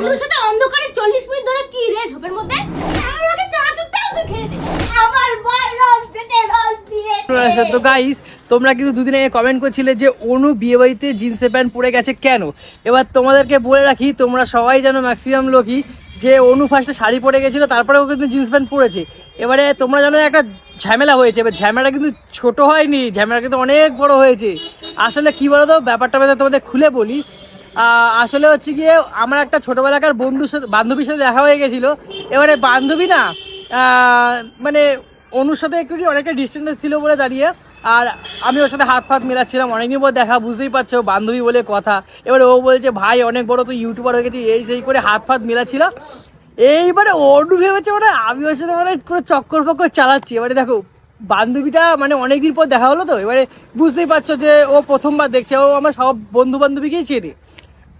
বান্ধবীর সাথে অন্ধকারে চল্লিশ মিনিট ধরে কি রে ঝোপের মধ্যে? আমার আগে চানাচুরটাও তুই খেয়ে নে। আমার বর রস দিতে রস দিয়েছে। তো গাইস তোমরা কিন্তু দুদিন আগে কমেন্ট করছিলে যে অনু বিয়ে বাড়িতে জিন্সের প্যান্ট পরে গেছে কেন? এবার তোমাদেরকে বলে রাখি, তোমরা সবাই জানো ম্যাক্সিমাম লোকই যে অনু ফার্স্টে শাড়ি পরে গেছিল তারপরেও কিন্তু জিন্স প্যান্ট পরেছে। এবারে তোমরা জানো একটা ঝামেলা হয়েছে, এবার ঝামেলাটা কিন্তু ছোট হয়নি ঝামেলা কিন্তু অনেক বড় হয়েছে। আসলে কি বলতো, ব্যাপারটা ব্যাপারে তোমাদের খুলে বলি আসলে হচ্ছে গিয়ে আমার একটা ছোটবেলাকার বন্ধুর সাথে বান্ধবীর সাথে দেখা হয়ে গেছিল। এবারে বান্ধবী না মানে অনুর সাথে একটু অনেকটা ডিস্টেন্স ছিল বলে দাঁড়িয়ে আর আমি ওর সাথে হাত ফাত মেলাচ্ছিলাম, অনেকদিন পর দেখা, বুঝতেই পারছ, বান্ধবী বলে কথা। এবারে ও বলছে, ভাই, অনেক বড় তো ইউটিউবার হয়ে গেছি, এই সেই করে হাত ফাত মেলাচ্ছিল। এইবারে অনু ভেবেছে মানে আমি ওর সাথে মানে কোনো চক্কর ফক্কর চালাচ্ছি। এবারে দেখো, বান্ধবীটা মানে অনেকদিন পর দেখা হলো তো, এবারে বুঝতেই পারছ যে ও প্রথমবার দেখছে, ও আমার সব বন্ধু বান্ধবীকেই চেনে।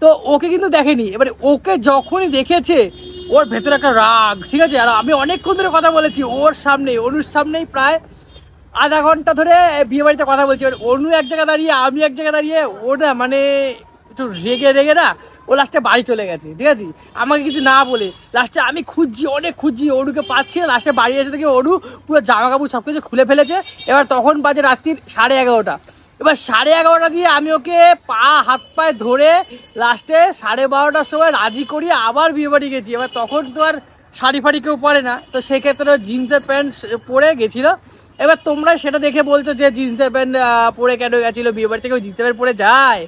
তো ওকে কিন্তু দেখেনি। এবারে ওকে যখনই দেখেছে, ওর ভেতরে একটা রাগ, ঠিক আছে? আর আমি অনেকক্ষণ ধরে কথা বলেছি, ওর সামনে, অনুর সামনেই প্রায় আধা ঘণ্টা ধরে বিয়ে বাড়িতে কথা বলছি। এবার অনু এক জায়গায় দাঁড়িয়ে, আমি এক জায়গায় দাঁড়িয়ে, ও না মানে একটু রেগে রেগে না, ও লাস্টে বাড়ি চলে গেছে, ঠিক আছে? আমাকে কিছু না বলে লাস্টে আমি খুঁজছি, অনেক খুঁজছি অরুকে পাচ্ছি না। লাস্টে বাড়ি এসে দেখি অরু পুরো জামা কাপড় সব কিছু খুলে ফেলেছে। এবার তখন বাজে রাত্রির সাড়ে এগারোটা। এবার সাড়ে এগারোটা দিয়ে আমি ওকে পা, হাত, পায়ে ধরে লাস্টে সাড়ে বারোটার সময় রাজি করিয়ে আবার বিয়ে বাড়ি গেছি। এবার তখন তো আর শাড়ি ফাড়ি কেউ পরে না। তো সেক্ষেত্রে জিন্সের প্যান্ট পরে গেছিল। এবার তোমরা সেটা দেখে বলছো যে জিন্সের প্যান্ট পরে কেন গেছিল বিয়ে বাড়ি থেকে জিন্সের প্যান্ট পরে যায়?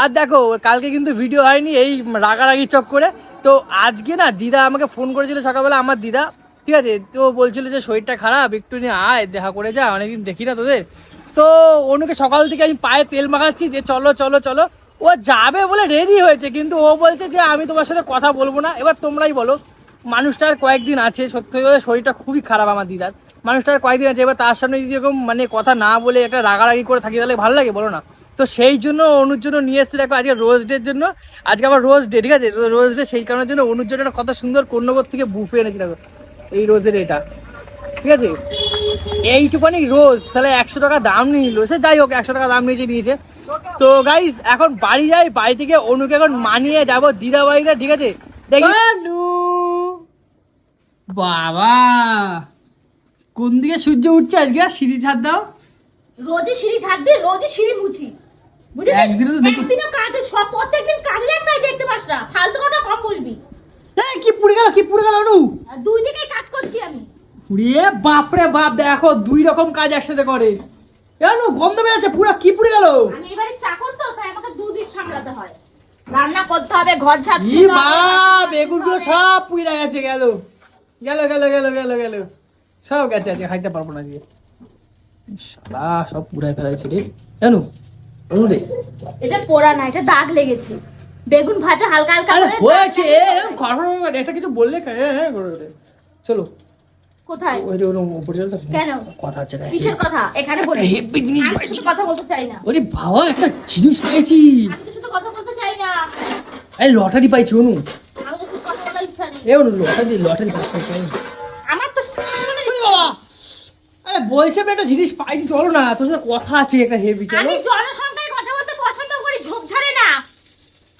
আর দেখো, কালকে কিন্তু ভিডিও হয়নি এই রাগারাগি চক করে তো আজকে না দিদা আমাকে ফোন করেছিল সকালবেলা, আমার দিদা, ঠিক আছে? তো বলছিল যে শরীরটা খারাপ, একটু নিয়ে আয়, দেখা করে যা, অনেকদিন দেখি না তোদের। তো অনুকে সকাল থেকে আমি পায়ে তেল মাখাচ্ছি যে চলো চলো চলো। ও যাবে বলে রেডি হয়েছে, কিন্তু ও বলছে যে আমি তোমার সাথে কথা বলব না। এবার তোমরাই বলো মানুষটার কয়েকদিন আছে, সত্যি করে শরীরটা খুবই খারাপ আমার দিদার। মানুষটার কয়েকদিন আছে, এবার তার সামনে যদি এরকম মানে কথা না বলে একটা রাগারাগি করে থাকি, তাহলে ভালো লাগে, বলো না। তো সেই জন্য অনুর জন্য নিয়ে এসেছি, দেখো আজকে রোজ ডের জন্য। আজকে আবার রোজ ডে ঠিক আছে? রোজ ডে সেই কারণের জন্য অনুর জন্য কত সুন্দর কন্যগর থেকে বুফে এনেছি, দেখো। এই রোজের এটা ঠিক আছে? এইটুখানি রোজ তাহলে একশো টাকা দাম নিল। সে যাই হোক একশো টাকা দাম নিয়েছে নিয়েছে। তো গাইস এখন বাড়ি যাই বাড়ি থেকে অনুকে এখন মানিয়ে যাব। দিদা বাড়িতে ঠিক আছে? দেখি। বাবা! কোন দিকে সূর্য উঠছে? আজকে সিঁড়ি ছাদ দাও। রোজই সিঁড়ি ঝাড় দিয়ে রোজই সিঁড়ি মুছি। বুঝেছিস? একদিনও তো দেখি- একদিনও কাজে সব প্রত্যেকদিন কাজের রাস্তায় দেখতে পাস না। ফালতু কথা কম বলবি। এই কি পুড়ে গেল কি পুড়ে গেল অনু? দুই দিকে কাজ করছি আমি। পুড়িয়ে বাপরে বাপ দেখো দুই রকম কাজ একসাথে করে। অনু গন্ধ বেরোচ্ছে পুরো কি পুড়ে গেল? আমি এবারে চাকর তো তাই আমাকে দুদিক সামলাতে হয়। রান্না করতে হবে ঘর ঝাড় ই দিতে মা বেগুনগুলো সব পুড়ে গেছে গেল। গেল গেল গেল গেল গেল। সব গেছে আজকে খাইতে পারব না আজকে। শালা সব পুড়ায় ফেলাইছে রে। জানো অনু রে। এটা পোড়া না এটা দাগ লেগেছে। বেগুন ভাজা হালকা হালকা হয়েছে এরকম খড়খড় এটা কিছু বললে হ্যাঁ হ্যাঁ। চলো। কোথায়? ওই ওরকম উপরে চলো কেন? কথা আছে কিসের কথা? এখানে বলি একটা জিনিস পাইছি। কথা বলতে চাই না। ওরে বাবা একটা জিনিস পেয়েছি। আমি তো শুধু কথা বলতে চাই না। এই লটারি পাইছি অনু। আমার তো কথা বলার ইচ্ছা নেই। এ অনু লটারি লটারি পাইছি আমার তো বাবা আরে বলছে একটা জিনিস পাইছি চলো না তোর সাথে কথা আছে একটা হেভি চলো। আমি জনসংখ্যায় কথা বলতে পছন্দ করি ঝোপঝাড়ে না।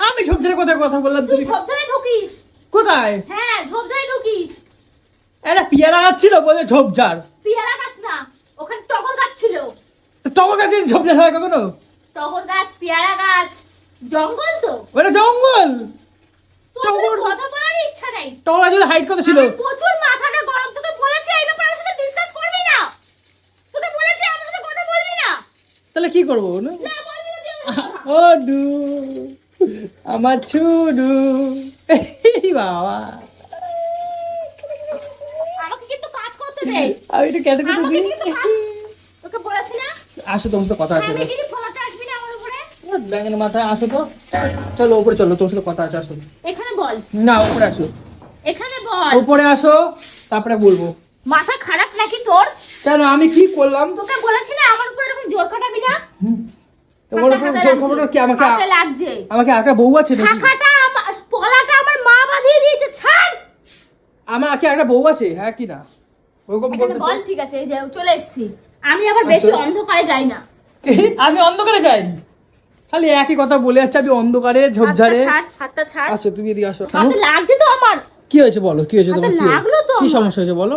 আমি ঝোপঝাড়ে কোথায় কথা বললাম তুই ঝোপঝাড়ে ঢুকিস? কোথায়? হ্যাঁ ঝোপঝাড়ে ঢুকিস। একটা পিয়ারা গাছ ছিল বলে ঝোপঝাড় পেয়ারা গাছ না ওখানে টগর গাছ ছিল। তখন গাছে ঝোপঝাড় হয় কখনো? টগর গাছ পেয়ারা গাছ জঙ্গল তো। ওটা জঙ্গল। টগর- কথা বলার ইচ্ছা নেই। টগরা যদি হাইট কত ছিল। প্রচুর মাথাটা গরম তোকে বলেছি এই ব্যাপারে আমার সাথে ডিসকাস করবি না। তোকে বলেছি আমার সাথে কথা বলবি না। তাহলে কি করব না ও ডু আমার ছুডু। বাবা আমাকে কিন্তু কাজ করতে দে আমি একটু কেঁদে দিই। বলেছি না? আসো তোমার তো কথা আছে ব্যাঙের মাথায় আসো তো। চলো উপরে চলো তোর সাথে কথা আছে আসো। এখানে বল। না উপরে আসো। এখানে বল। উপরে আসো তারপরে বলব। মাথা খারাপ নাকি তোর? কেন আমি কি করলাম? তোকে বলেছি না আমার উপরে এরকম জোর খাটাবি না? তোমার উপর জোর। কি আমাকে লাগছে। আমাকে একটা বউ আছে নাকি? শাখাটা পলাটা আমার মা বাঁধিয়ে দিয়েছে ছাড়! আমার কি একটা বউ আছে? হ্যাঁ কি না? ওরকম এখানে বল ঠিক আছে এই যে চলে এসেছি। আমি আবার বেশি আচ্ছা। অন্ধকারে যাই না। আমি অন্ধকারে যাই? খালি একই কথা বলে যাচ্ছে আমি অন্ধকারে ঝোপঝাড়ে। হাতটা ছাড়। হাতটা তুমি এদিকে আসো। হাতে লাগছে তো আমার। কি হয়েছে বলো কি হয়েছে হাতে তোমার লাগল তো কি সমস্যা হয়েছে বলো?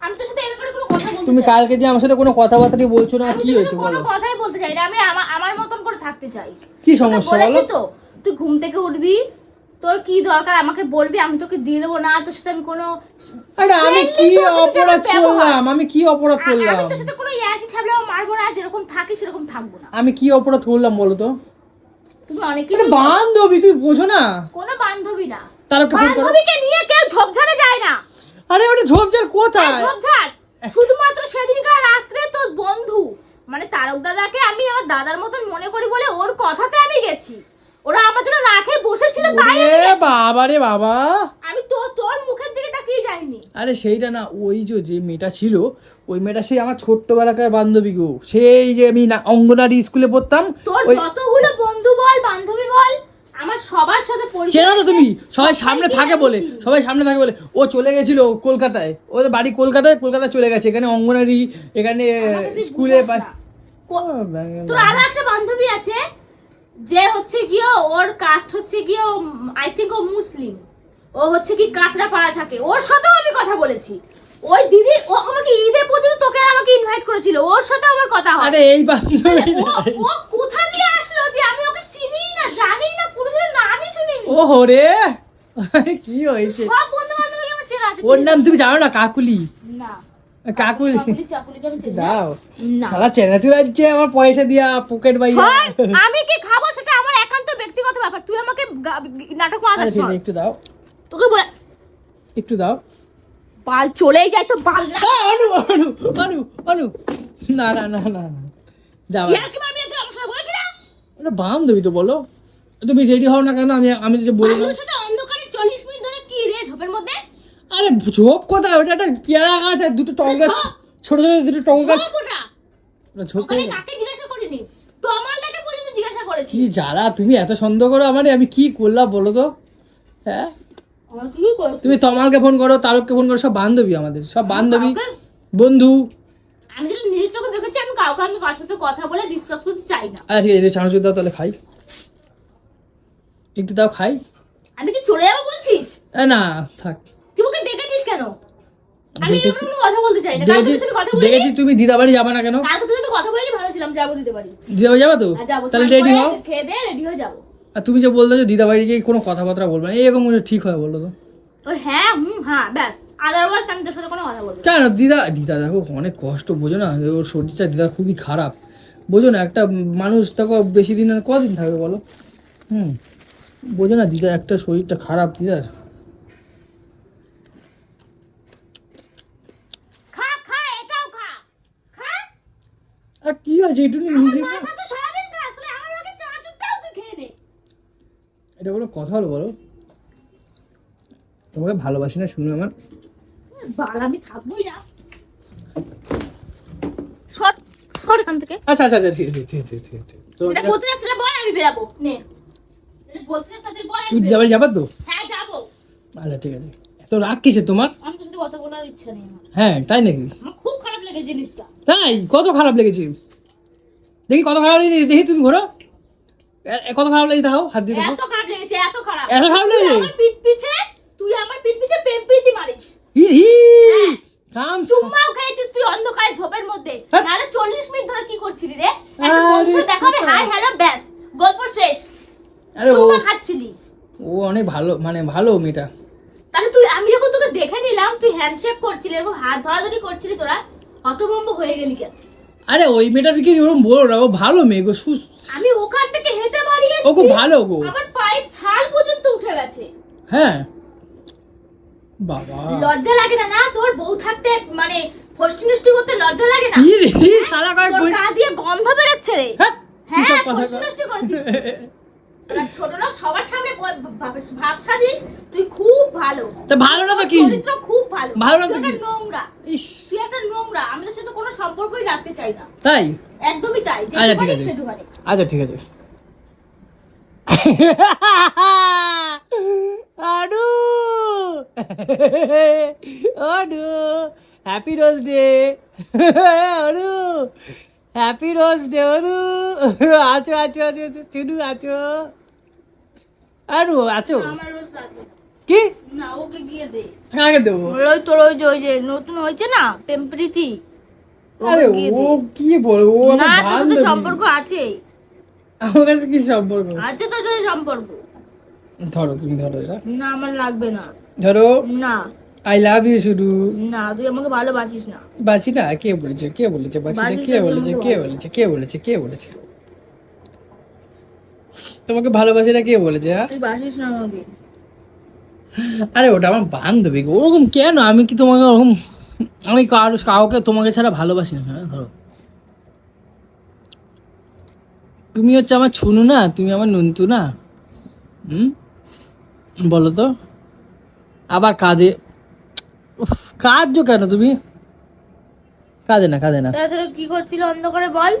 আমি তোর সাথে এ কোনো কথা বলতে তুমি কালকে দিয়ে আমার সাথে কোনো কথাবার্তা বলছো না কি হয়েছে কোনো বলো? কথাই বলতে চাই না আমি আমার মতন করে থাকতে চাই। কি সমস্যা বলো? তো তুই ঘুম থেকে উঠবি তোর কি দরকার? আমাকে বলবি আমি তোকে দিয়ে দেবো। না তোর সাথে আমি কোনো আরে আমি কি অপরাধ করলাম? আমি কি অপরাধ করলাম? আমি তোর সাথে কোনো ইয়ার্কি ছাবলে মারবো না যেরকম থাকি সেরকম থাকব না। আমি কি অপরাধ করলাম বলো তো? তুমি অনেক কিছু বান্ধবী তুই বোঝো না। কোনো বান্ধবী না। করো বান্ধবীকে নিয়ে কেউ ঝোপঝাড়ে যায় না। আরে ওটা ঝোপঝাড় কোথায়? ঝোপঝাড়? শুধুমাত্র সেদিনকার রাত্রে তোর বন্ধু মানে তারক দাদাকে আমি আমার দাদার মতন মনে করি বলে ওর কথাতে আমি গেছি। ওরা আমার জন্য না খেয়ে বসেছিল তাই এ বাবা রে বাবা। আমি তো তোর মুখের দিকে তাকিয়ে যাইনি। আরে সেইটা না ওই যে যে মেয়েটা ছিল ওই মেয়েটা সেই আমার ছোট্টবেলাকার বান্ধবী গো। সেই যে আমি না অঙ্গনারী স্কুলে পড়তাম তোর যতগুলো বন্ধু বল বান্ধবী বল আমার সবার সাথে পরিচয় চেনো তো তুমি? সবাই সামনে থাকে বলে সবাই সামনে থাকে বলে ও চলে গেছিল কলকাতায় ওদের বাড়ি কলকাতায় কলকাতায় চলে গেছে এখানে অঙ্গনারী এখানে স্কুলে তোর আরও একটা বান্ধবী আছে যে হচ্ছে গিয়ে ওর কাস্ট হচ্ছে গিয়ে আই থিঙ্ক ও মুসলিম। ও হচ্ছে কি কাঁচরা পাড়ায় থাকে। ওর সাথেও আমি কথা বলেছি। ওই দিদি ও আমাকে ঈদে পর্যন্ত তোকে আমাকে ইনভাইট করেছিল। ওর সাথে আমার কথা হয়। আরে এই বান্ধবী ও কোথা দিয়ে আসলো যে আমি ওকে চিনি না জানি না কোনোদিন নামই শুনিনি। ও হরে কি হয়েছে? সব বন্ধু বান্ধবী আমার চেনা আছে। ওর নাম তুমি জানো না কাকুলি? না। কাকুলি। না। দাও। না। আমার পয়সা দিয়া পকেট শোন, আমি কি খাব সেটা আমার একান্ত ব্যক্তিগত ব্যাপার। তুই আমাকে নাটক একটু দাও। তোকে বলে একটু দাও। বাল চলেই যায় তো বাল না আ, অনু অনু অনু অনু না না না না না। যাও। ইয়ার কি মারবি না তুই আমার সাথে বলেছিস না? বান্ধবী তো বলো। তুমি রেডি হও না কেন? আমি আমি যে বলে বান্ধবীর সাথে অন্ধকারে চল্লিশ মিনিট ধরে কি রে ঝোপের মধ্যে আরে ঝোপ কোথায়? ওটা একটা পেয়ারা গাছ আর দুটো টং গাছ? ছোট ছোট দুটো টং গাছ। ঝোপ কোথায়? কাকে জিজ্ঞাসা করিনি? পর্যন্ত জিজ্ঞাসা করেছি। কি জ্বালা তুমি এত সন্দেহ করো আমারে? আমি কি করলাম বলো তো? হ্যাঁ? তুমি তমালকে ফোন করো তারককে ফোন করো সব বান্ধবী আমাদের সব বান্ধবী বন্ধু। আমি যেটা নিজের চোখে দেখেছি আমি কাউকে আমি কার সাথে কথা বলে ডিসকাস করতে চাই না। আচ্ছা ঠিক আছে চানাচুর দাও তাহলে খাই। একটু দাও খাই। আমি কি চলে যাব বলছিস? না থাক তুই ওকে ডেকেছিস কেন আমি এরকম কথা বলতে চাই না। কালকে দেখেছি তোর সাথে কথা বলি দেখেছি তুমি দিদা বাড়ি যাবা না কেন? কালকে তোর সাথে কথা বলে ভালো ছিলাম যাব দিতে পারি দিদা বাড়ি যাবা তো? তাহলে রেডি হও। খেয়ে দিয়ে রেডি হয়ে যাব। আর তুমি যে বলতে যে দিদা বাড়ি গিয়ে কোনো কথাবার্তা বলবে না এরকম ঠিক হয় বলো তো। হ্যাঁ হুম হ্যাঁ ব্যাস। আদারওয়াইজ আমি তোর সাথে কোনো কথা বলব কেন? দিদা দিদা দেখো অনেক কষ্ট বোঝো না? ওর শরীরটা দিদা খুবই খারাপ। বোঝো না একটা মানুষ দেখো বেশি দিন আর কদিন থাকবে বলো? হুম বোঝো না দিদা একটা শরীরটা খারাপ দিদার। আর কি আছে? একটু নিজে এটা কোনো কথা হলো বলো? তোমাকে ভালোবাসি না শুনে আমার? বাল আমি থাকবোই না। সর সর এখান থেকে। আচ্ছা আচ্ছা আচ্ছা ঠিক আছে ঠিক আছে ঠিক আছে তো এটা বলতে যাচ্ছি বল আমি বেরাবো। নে। বলতে যাচ্ছি বল তুই দিদা বেরাবো। তো? হ্যাঁ যাব। আচ্ছা ঠিক আছে। এত রাগ কিসে তোমার? আমি তোর সাথে কথা বলার ইচ্ছা নেই হ্যাঁ তাই নাকি? লেগে জিনিসটা। তাই কত খারাপ লেগেছে। দেখি কত খারাপ লেগেছে দেখি তুমি ঘোরো। কত খারাপ লেগেছে দেখো হাত দিয়ে এত খারাপ লেগেছে এত খারাপ। এত খারাপ লেগেছে? আমার পিঠ পিছে তুই আমার পিঠ পিছে প্রেম প্রীতি মারিস। হি হি হ্যাঁ। কাম চুম্মাও খেয়েছিস তুই অন্ধকারে ঝোপের মধ্যে। হ্যাঁ। নাহলে চল্লিশ মিনিট ধরে কি করছিলি রে? একটা বন্ধুর দেখাবে হাই হ্যালো ব্যাস গল্প শেষ। আরে ও খাচ্ছিলি। ও অনেক ভালো মানে ভালো মেয়েটা। তাহলে তুই আমি যখন তোকে দেখে নিলাম তুই হ্যান্ডশেক করছিলি এরকম হাত ধরাধরি করছিলি তোরা হতভম্ব হয়ে গেলি কেন? আরে ওই মেয়েটার কি ওরকম বলো না ও ভালো মেয়ে গো সুস আমি ওখান থেকে হেঁটে বাড়ি ও খুব ভালো গো। আমার পায়ের ছাল পর্যন্ত উঠে গেছে। হ্যাঁ। বাবা। লজ্জা লাগে না না? তোর বউ থাকতে মানে ফষ্টি নষ্টি করতে লজ্জা লাগে না? ই রে সারা কয়েক তোর গা দিয়ে গন্ধ বেরোচ্ছে রে। হ্যাঁ হ্যাঁ ফষ্টি নষ্টি করেছিস। ছোট লোক সবার সামনে ভাব- সাজিস তুই ভালো। তা ভালো না তো কি? চরিত্র খুব ভালো। ভালো না তো কি? নোংরা। ইস। তুই একটা নোংরা। আমি তোর সাথে কোনো সম্পর্কই রাখতে চাই না। তাই? একদমই তাই। আচ্ছা, ঠিক আছে। আচ্ছা ঠিক আছে। আডু আডু হ্যাপি রোজ ডে আডু হ্যাপি রোজ ডে অনু আছো আছো আছো আছো চুনু আছো। আরু আছো। আমার রোজ লাগবে কি? ওকে গিয়ে দে। আগে দেবো। ওই তোর ওই যে ওই যে নতুন হয়েছে না প্রেম প্রীতি? আরে ও কি বলব ও না তোর সাথে সম্পর্ক আছে। আমার কাছে কি সম্পর্ক? আছে তোর সাথে সম্পর্ক। ধরো তুমি ধরো এটা। না আমার লাগবে না। ধরো। না। আই লাভ ইউ শুধু। না তুই আমাকে ভালোবাসিস না। না? কে বলেছে? কে বলেছে? বাঁচি না? কে বলেছে? তোমাকে কে বলেছে? কে বলেছে? কে বলেছে? তোমাকে ভালোবাসি না কে বলেছে হ্যাঁ? তুই বাসিস না আমাকে। আরে, ওটা আমার বান্ধবী ওরকম কেন? আমি কি তোমাকে ওরকম আমি কারও কাউকে তোমাকে ছাড়া ভালোবাসি না হ্যাঁ ধরো। তুমি হচ্ছে আমার ছুনু না? তুমি আমার নন্তু না? হুম? বলো তো। আবার কাঁদে। কাঁদছো কেন তুমি? কাঁদে না কাঁদে না। কি করছিল? অন্ধকারে বল।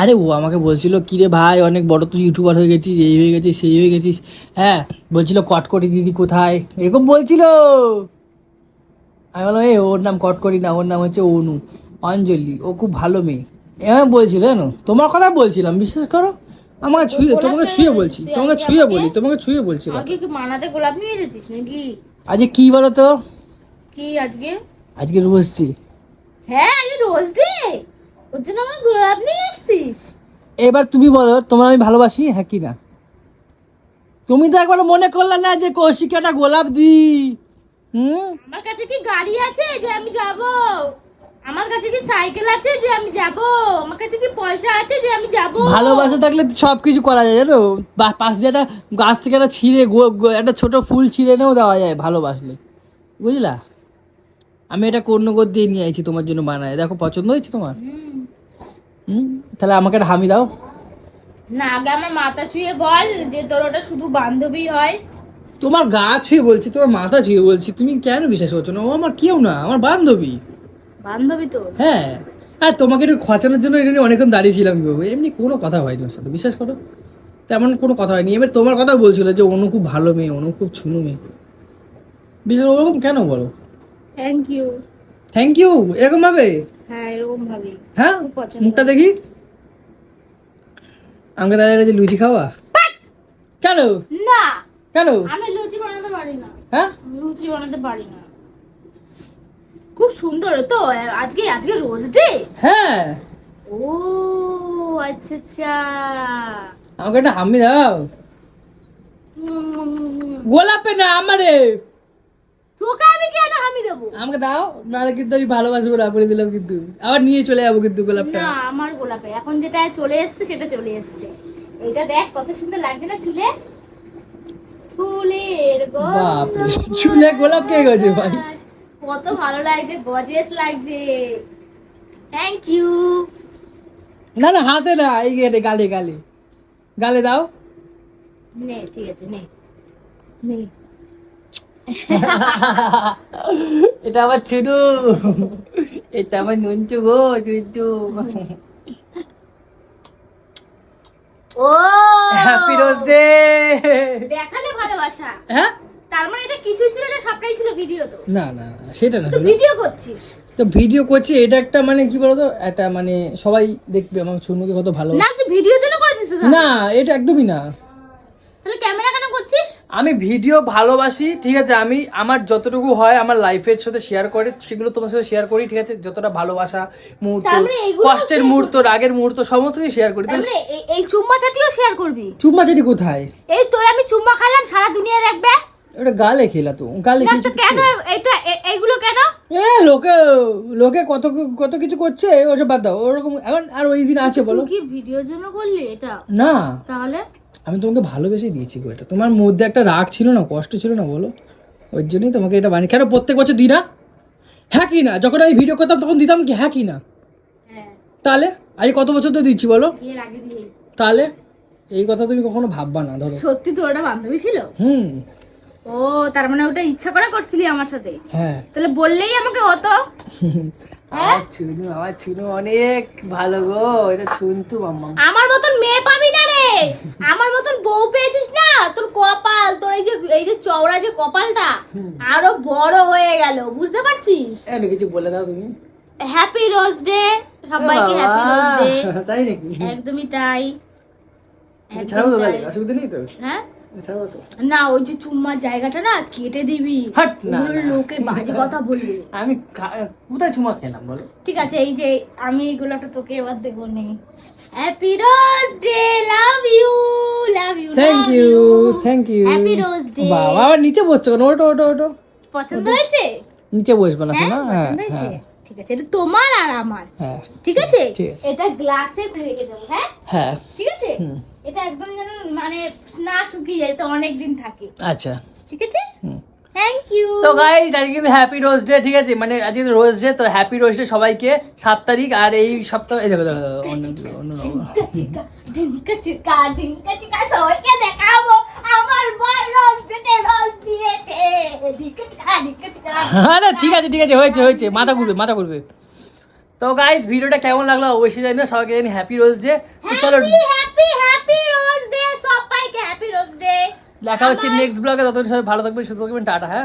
আরে ও আমাকে বলছিল কি রে ভাই অনেক বড় তুই ইউটিউবার হয়ে গেছিস এই হয়ে গেছিস সেই হয়ে গেছিস। হ্যাঁ বলছিল কটকটি দিদি কোথায়? এরকম বলছিল। আমি বললাম এই ওর নাম কটকটি না ওর নাম হচ্ছে অনু অঞ্জলি ও খুব ভালো মেয়ে। এমন বলছিল জানো? তোমার কথা বলছিলাম বিশ্বাস করো? আমাকে ছুঁয়ে তোমাকে ছুঁয়ে বলছি তোমাকে ছুঁয়ে বলি তোমাকে ছুঁয়ে বলছিলাম আজকে কি মানাতে গোলাপ নিয়ে এসেছিস নাকি? আজকে কি বলো তো? কি আজকে? আজকে রোজটি হ্যাঁ আজকে রোজ ডে। ওর জন্য আমার গোলাপ নিয়ে এসেছিস এবার তুমি বলো তোমার আমি ভালোবাসি? হ্যাঁ কি না? তুমি তো একবার মনে করলে না যে কৌশিকাটা গোলাপ দি হুম? আমার কাছে কি গাড়ি আছে যে আমি যাব? আমার কাছে কি সাইকেল আছে যে আমি যাব? আমার কাছে কি পয়সা আছে যে আমি যাব? ভালোবাসা থাকলে সব কিছু করা যায় জানো? পাশ দিয়ে একটা গাছ থেকে একটা ছিঁড়ে একটা ছোট ফুল ছিঁড়ে এনেও দেওয়া যায় ভালোবাসলে। বুঝলা? আমি এটা কর্ণগর দিয়ে নিয়ে আইছি তোমার জন্য বানায়। দেখো পছন্দ হয়েছে তোমার? হুম। তাহলে আমাকে একটা হামি দাও। না আগে আমার মাথা ছুঁয়ে বল যে তোর ওটা শুধু বান্ধবী হয়। তোমার গা ছুঁয়ে বলছি তোমার মাথা ছুঁয়ে বলছি তুমি কেন বিশ্বাস করছ না? ও আমার কেউ না আমার বান্ধবী। বান্ধবী তো? হ্যাঁ আর তোমাকে একটু খচানোর জন্য এটা নিয়ে অনেকক্ষণ দাঁড়িয়েছিলাম গো। এমনি কোনো কথা হয়নি ওর সাথে বিশ্বাস করো। তেমন কোনো কথা হয়নি। এবার তোমার কথা বলছিল যে অনু খুব ভালো মেয়ে অনু খুব ছুনু মেয়ে। বিশ্বাস ওরকম কেন বলো? থ্যাংক ইউ থ্যাংক ইউ এরকম ভাবে? হ্যাঁ এরকম ভাবি। হ্যাঁ? খুব মুখটা দেখি। আমাকে তাহলে যে লুচি খাওয়া? কেন? না। কেন? আমি লুচি বানাতে পারি না। হ্যাঁ? লুচি বানাতে পারি না। খুব সুন্দর তো। আজকে আজকে রোজ ডে? হ্যাঁ। ও আচ্ছা আচ্ছা। আমাকে একটা হামি দাও। গোলাপে না আমারে? তোকে আমি কেন আমি দেবো? আমাকে দাও নাহলে কিন্তু আমি ভালোবাসবো না করে দিলাম কিন্তু। আবার নিয়ে চলে যাব কিন্তু গোলাপটা। না আমার গোলাপে। এখন যেটা চলে এসছে সেটা চলে এসছে। এটা দেখ কত সুন্দর লাগছে না চুলে? ফুলের গন্ধ চুলে গোলাপ কে গেছে ভাই? কত ভালো লাগছে গজেস লাগছে। থ্যাংক ইউ না না হাতে না এই গেলে গালে গালে। গালে দাও। নে ঠিক আছে নে। নে। এটা আমার এটা আমার নুনচু গো নুনচু ও! হ্যাপি রোজ ডে দেখালে ভালোবাসা। হ্যাঁ? তার মানে এটা কিছুই ছিল না সবটাই ছিল ভিডিও তো। না না না, সেটা না ভিডিও করছিস? তো ভিডিও করছি এটা একটা মানে কি বলতো একটা মানে সবাই দেখবে আমার ছুনুকে কত ভালো না তুই ভিডিও জন্য করেছিস না এটা একদমই না। তাহলে ক্যামেরা কেন করছিস? আমি ভিডিও ভালোবাসি ঠিক আছে? আমি আমার যতটুকু হয় আমার লাইফের সাথে শেয়ার করে সেগুলো তোমার সাথে শেয়ার করি ঠিক আছে? যতটা ভালোবাসা মুহূর্ত কষ্টের মুহূর্ত রাগের মুহূর্ত সমস্ত কিছু শেয়ার করি। তার তো মানে এই- চুম্মা চাটিও শেয়ার করবি? চুম্মাচাটি কোথায়? এই তোর আমি চুম্মা খাইলাম সারা দুনিয়া দেখবে। ওটা গালে খেলা তো গালে তো কেন? এটা এইগুলো কেন? এ লোকে লোকে কত কত কিছু করছে ওসব বাদ দাও ওরকম এখন আর ওই দিন আছে বলো। কি ভিডিওর জন্য করলি এটা? না। তাহলে? আমি তোমাকে ভালোবেসে দিয়েছি গো এটা। তোমার মধ্যে একটা রাগ ছিল না কষ্ট ছিল না বলো? ওই জন্যই তোমাকে এটা বানিয়ে কেন প্রত্যেক বছর দিই না? হ্যাঁ কি না? যখন আমি ভিডিও করতাম তখন দিতাম কি? হ্যাঁ কি না? হ্যাঁ। তাহলে? আজ কত বছর তো দিচ্ছি বলো? তাহলে? এই কথা তুমি কখনো ভাববা না ধরো। সত্যি তো ওটা বান্ধবী ছিল? হুম। ও তার মানে ওটা ইচ্ছা করে করছিলি আমার সাথে? হ্যাঁ। তাহলে বললেই আমাকে হতো। আমার ছুনু আমার ছুনু অনেক ভালো গো এটা ছুনতু মাম্মা আমার মতন মেয়ে পাবি না রে। আমার মতন বউ পেয়েছিস না? তোর কপাল তোর এই যে এই যে চওড়া যে কপালটা আরও বড় হয়ে গেল বুঝতে পারছিস? এখানে কিছু বলে দাও তুমি। হ্যাপি রোজ ডে সবাইকে হ্যাপি রোজ ডে তাই নাকি? একদমই তাই। একদমই তো তাই। তাহলে অসুবিধা নেই তো? হ্যাঁ? না ওই যে চুম্মার জায়গাটা না কেটে দিবি। লোকে বাজে কথা বলবে। আমি কোথায় চুমা খেলাম বলো? ঠিক আছে এই যে আমি এগুলো একটা তোকে এবার দেখব নেই happy rose day love you love you thank you thank you happy rose day বাবা আবার নিচে বসছো কেন? ওটো ওটো ওটো পছন্দ হয়েছে? নিচে বসবে না হ্যাঁ শোনা হ্যাঁ পছন্দ হয়েছে? হ্যাঁ, ঠিক আছে এটা তোমার আর আমার। হ্যাঁ ঠিক আছে? এটা গ্লাসে রেখে দেবো হ্যাঁ? হ্যাঁ। ঠিক আছে। এটা একদম যেন মানে না শুকিয়ে যায় তো অনেক দিন থাকে। আচ্ছা। ঠিক আছে? থ্যাংক ইউ তো গাইজ আজকে কিন্তু হ্যাপি রোজ ডে ঠিক আছে? মানে আজকে রোজ ডে তো হ্যাপি রোজ ডে সবাইকে সাত তারিখ আর এই সপ্তাহ এই দেখো দেখো, দেখো, অন্য- অন্য নম্বর। চিকা ঢিঙ্কা চিকা সবাইকে দেখাবো। আমার বর রোজ ডেতে রোজ দিয়েছে। ঢিঙ্কা চিকা ঢিঙ্কা চিকা আরে ঠিক আছে ঠিক আছে হয়েছে হয়েছে। মাথা ঘুরবে মাথা ঘুরবে। তো গাইস ভিডিওটা কেমন লাগল অবশ্যই জানি না সবাইকে জানি হ্যাপি রোজ ডে চলো হ্যাপি হ্যাপি রোজ ডে সবাইকে হ্যাপি রোজ ডে দেখা হচ্ছে নেক্সট ব্লগে ততদিন সবাই ভালো থাকবেন সুস্থ থাকবেন টাটা হ্যাঁ?